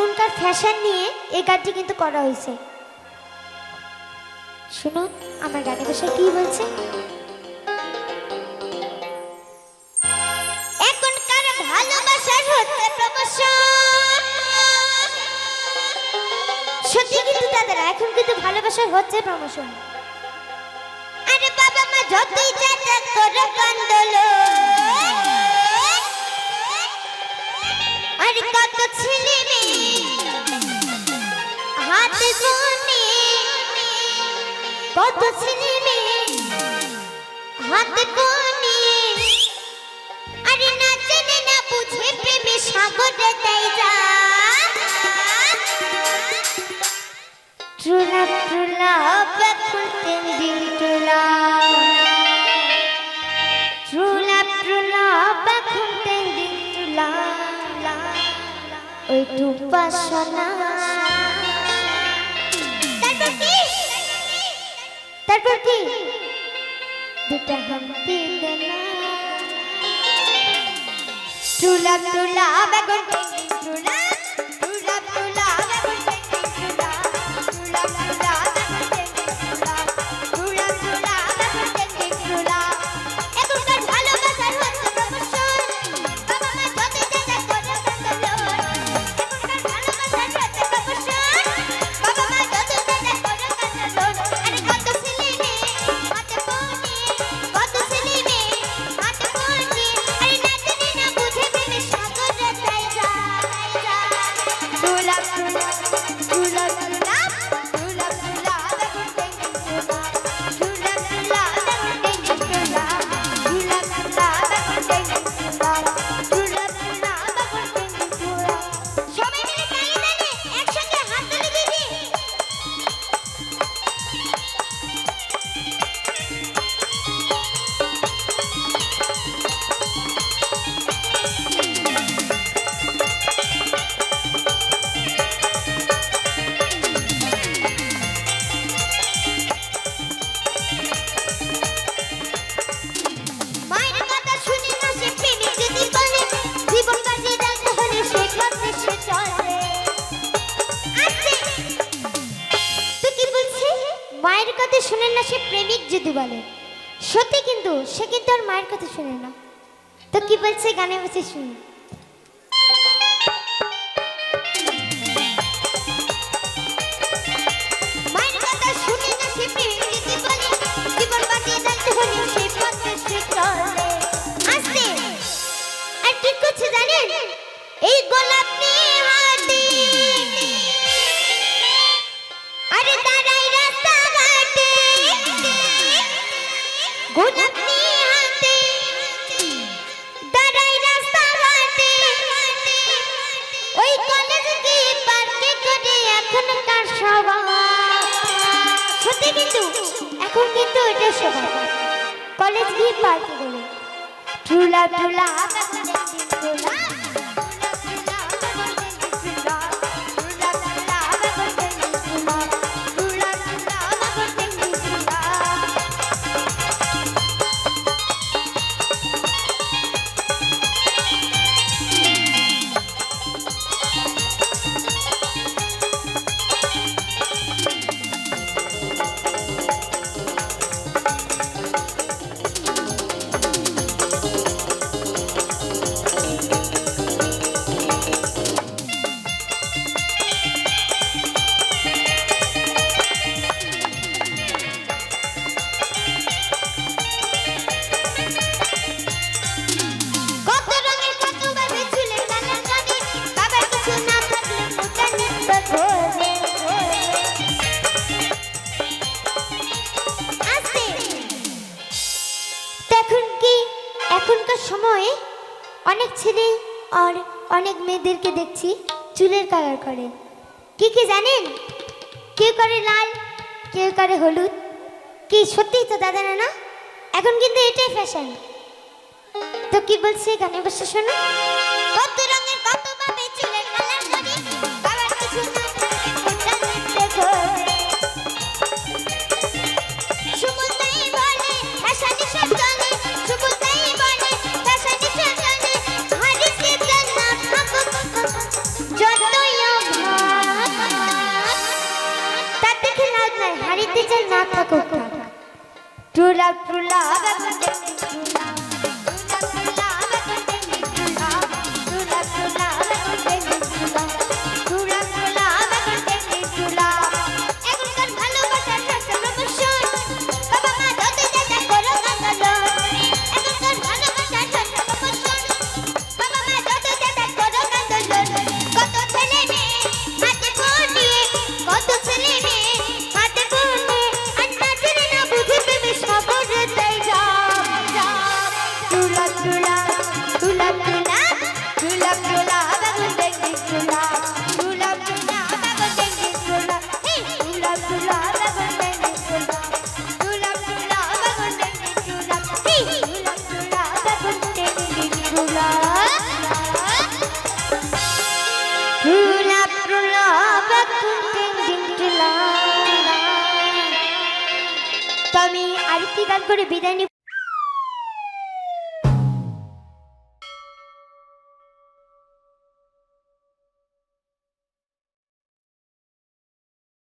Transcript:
এখনকার ফ্যাশন নিয়ে এই গানটি কিন্তু করা হয়েছে। শুনো। আমার গানে বসে কি বলছে? এখনকার ভালোবাসার হচ্ছে প্রমোশন। সত্যি কিন্তু দাদারা এখন কিন্তু ভালোবাসার হচ্ছে প্রমোশন। আরে বাবা মা যতই চাচা করে কান্দলো কত ছেলে মেয়ে হাতে আরে না জেনে না বুঝে প্রেমে সাগরে তাই যা। ট্রুলা ট্রুলা এখন তিন ট্রুলা ট্রুলা ট্রুলা এখন তিন ট্রুলা ওই টুপা সোনা তারপর কি? দুটা হাম্পি দেনা। ট্রুলা ট্রুলা বেগুন। শুনে না সে প্রেমিক যদি বলে। সত্যি কিন্তু সে কিন্তু আর মায়ের কথা শুনে না। তো কি বলছে গানে বসে শুনি। এই গোলাপ আরে দাঁড়াই। এখন কিন্তু এটা সবাই কলেজ গিয়ে পার্টি করে ঠুলা ঠুলা সময়ে অনেক ছেলে আর অনেক মেয়েদেরকে দেখছি চুলের কালার করে। কি কি জানেন? কেউ করে লাল, কেউ করে হলুদ। কি, সত্যিই তো দাদা না এখন কিন্তু এটাই ফ্যাশন তো কি বলছে গানে বসে শোনো। কাকু কাকা টুলা টুলা। তো আমি আরেকটি গান করে বিদায় নিব